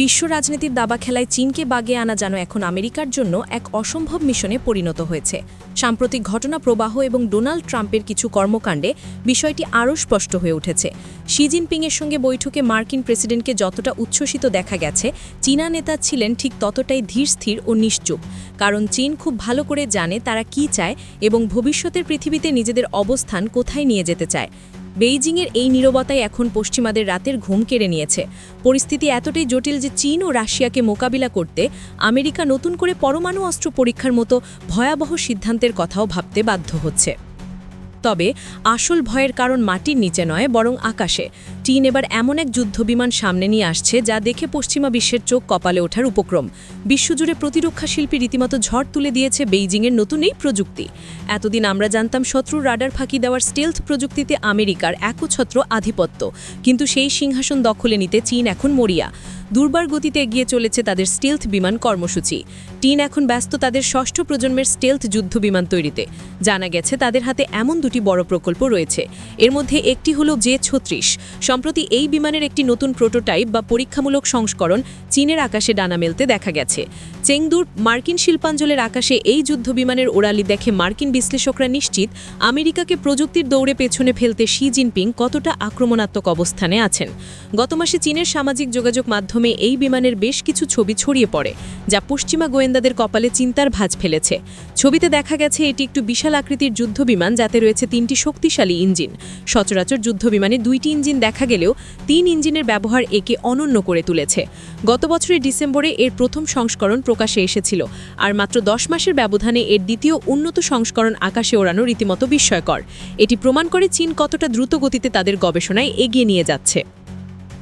বিশ্ব রাজনীতির দাবা খেলায় চীনকে বাগে আনা যেন এখন আমেরিকার জন্য এক অসম্ভব মিশনে পরিণত হয়েছে। সাম্প্রতিক ঘটনা প্রবাহ এবং ডোনাল্ড ট্রাম্পের কিছু কর্মকাণ্ডে বিষয়টি আরও স্পষ্ট হয়ে উঠেছে। শি জিনপিংয়ের সঙ্গে বৈঠকে মার্কিন প্রেসিডেন্টকে যতটা উচ্ছ্বসিত দেখা গেছে, চীনা নেতা ছিলেন ঠিক ততটাই ধীরস্থির ও নিশ্চুপ। কারণ চীন খুব ভালো করে জানে তারা কি চায় এবং ভবিষ্যতের পৃথিবীতে নিজেদের অবস্থান কোথায় নিয়ে যেতে চায়। বেইজিংয়ের এই নিরবতায় এখন পশ্চিমাদের রাতের ঘুম কেড়ে নিয়েছে। পরিস্থিতি এতটাই জটিল যে চীন ও রাশিয়াকে মোকাবিলা করতে আমেরিকা নতুন করে পরমাণু অস্ত্র পরীক্ষার মতো ভয়াবহ সিদ্ধান্তের কথাও ভাবতে বাধ্য হচ্ছে। তবে আসল ভয়ের কারণ মাটির নিচে নয়, বরং আকাশে। চীন এবার এমন এক যুদ্ধবিমান সামনে নিয়ে আসছে যা দেখে পশ্চিমা বিশ্বের চোখ কপালে ওঠার উপক্রম। বিশ্বজুড়ে প্রতিরক্ষা শিল্পী রীতিমতো ঝড় তুলে দিয়েছে বেইজিংয়ের নতুন এই প্রযুক্তি। এতদিন আমরা জানতাম শত্রুর রাডার ফাঁকি দেওয়ার স্টেলথ প্রযুক্তিতে আমেরিকার একছত্র আধিপত্য। কিন্তু সেই সিংহাসন দখলে নিতে চীন এখন মরিয়া। দুর্বার গতিতে এগিয়ে চলেছে তাদের স্টেলথ বিমান কর্মসূচি। টিন এখন ব্যস্ত তাদের ষষ্ঠ প্রজন্মের স্টেলথ যুদ্ধ বিমান তৈরিতে। জানা গেছে তাদের হাতে এমন দুটি বড় প্রকল্প রয়েছে। এর মধ্যে একটি হল জে ছত্রিশ। সম্প্রতি এই বিমানের একটি নতুন প্রোটোটাইপ বা পরীক্ষামূলক সংস্করণ চীনের আকাশে ডানা মেলতে দেখা গেছে। চেংদুর মার্কিন শিল্পাঞ্চলের আকাশে এই যুদ্ধ বিমানের ওড়ালি দেখে মার্কিন বিশ্লেষকরা নিশ্চিত আমেরিকাকে প্রযুক্তির দৌড়ে পেছনে ফেলতে শি জিনপিং কতটা আক্রমণাত্মক অবস্থানে আছেন। গত মাসে চীনের সামাজিক যোগাযোগ মাধ্যমে এই বিমানের বেশ কিছু ছবি ছড়িয়ে পড়ে, যা পশ্চিমা গোয়েন্দাদের কপালে চিন্তার ভাঁজ ফেলেছে। ছবিতে দেখা গেছে, এটি একটু বিশাল আকৃতির যুদ্ধ বিমান যাতে রয়েছে তিনটি শক্তিশালী ইঞ্জিন। সচরাচর যুদ্ধ বিমানে দুইটি ইঞ্জিন দেখা গেলেও তিন ইঞ্জিনের ব্যবহার একে অনন্য করে তুলেছে। গত বছরের ডিসেম্বরে এর প্রথম সংস্করণ প্রকাশে এসেছিল। আর মাত্র দশ মাসের ব্যবধানে এর দ্বিতীয় উন্নত সংস্করণ আকাশে ওড়ানো রীতিমতো বিস্ময়কর। এটি প্রমাণ করে চীন কতটা দ্রুত গতিতে তাদের গবেষণায় এগিয়ে নিয়ে যাচ্ছে।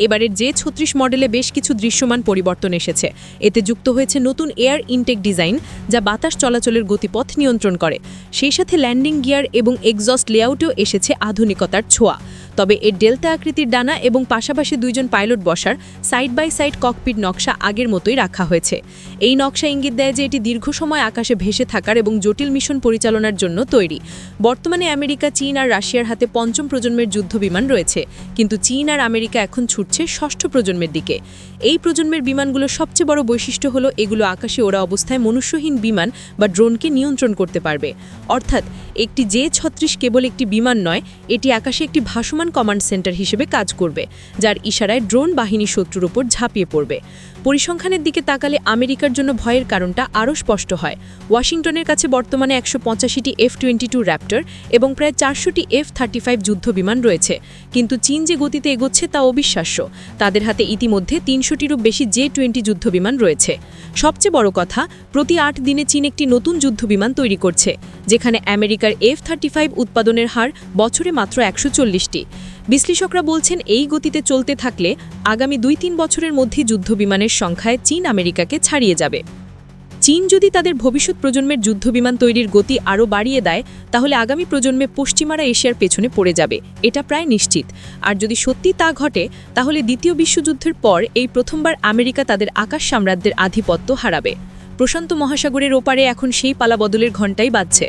এবারের যে ছত্রিশ মডেলে বেশ কিছু দৃশ্যমান পরিবর্তন এসেছে। এতে যুক্ত হয়েছে নতুন এয়ার ইনটেক ডিজাইন, যা বাতাস চলাচলের গতিপথ নিয়ন্ত্রণ করে। সেই সাথে ল্যান্ডিং গিয়ার এবং এক্সস্ট লেআউটেও এসেছে আধুনিকতার ছোঁয়া। তবে এর ডেল্টা আকৃতির ডানা এবং পাশাপাশি দুইজন পাইলট বসার সাইড বাই সাইড ককপিট নকশা আগের মতোই রাখা হয়েছে। এই নকশা ইঙ্গিত দেয় যে এটি দীর্ঘ সময় আকাশে ভেসে থাকার এবং জটিল মিশন পরিচালনার জন্য তৈরি। বর্তমানে আমেরিকা, চীন আর রাশিয়ার হাতে পঞ্চম প্রজন্মের যুদ্ধ বিমান রয়েছে, কিন্তু চীন আর আমেরিকা এখন ছুটছে ষষ্ঠ প্রজন্মের দিকে। এই প্রজন্মের বিমানগুলোর সবচেয়ে বড় বৈশিষ্ট্য হলো এগুলো আকাশে ওরা অবস্থায় মনুষ্যহীন বিমান বা ড্রোনকে নিয়ন্ত্রণ করতে পারবে। অর্থাৎ একটি জে ছত্রিশ কেবল একটি বিমান নয়, এটি আকাশে একটি ভাসমান কমান্ড সেন্টার হিসেবে কাজ করবে যার ইশারায় ড্রোন বাহিনী শত্রুর ওপর ঝাঁপিয়ে পড়বে। পরিসংখ্যানের দিকে তাকালে আমেরিকার জন্য ভয়ের কারণটা আরও স্পষ্ট হয়। ওয়াশিংটনের কাছে বর্তমানে একশো পঁচাশিটি এফ টোয়েন্টি টু র্যাপ্টর এবং প্রায় চারশোটি এফ থার্টি ফাইভ যুদ্ধ বিমান রয়েছে। কিন্তু চীন যে গতিতে এগোচ্ছে তা অবিশ্বাস্য। তাদের হাতে ইতিমধ্যে তিনশোটিরও বেশি জে টোয়েন্টি যুদ্ধ বিমান রয়েছে। সবচেয়ে বড় কথা, প্রতি আট দিনে চীন একটি নতুন যুদ্ধ বিমান তৈরি করছে, যেখানে আমেরিকার এফ থার্টি ফাইভ উৎপাদনের হার বছরে মাত্র একশো চল্লিশটি। বিশ্লেষকরা বলছেন এই গতিতে চলতে থাকলে আগামী দুই তিন বছরের মধ্যে যুদ্ধবিমানের সংখ্যায় চীন আমেরিকাকে ছাড়িয়ে যাবে। চীন যদি তাদের ভবিষ্যৎ প্রজন্মের যুদ্ধবিমান তৈরির গতি আরও বাড়িয়ে দেয়, তাহলে আগামী প্রজন্মে পশ্চিমারা এশিয়ার পেছনে পড়ে যাবে, এটা প্রায় নিশ্চিত। আর যদি সত্যি তা ঘটে, তাহলে দ্বিতীয় বিশ্বযুদ্ধের পর এই প্রথমবার আমেরিকা তাদের আকাশ সাম্রাজ্যের আধিপত্য হারাবে। প্রশান্ত মহাসাগরের ওপারে এখন সেই পালাবদলের ঘণ্টাই বাজছে।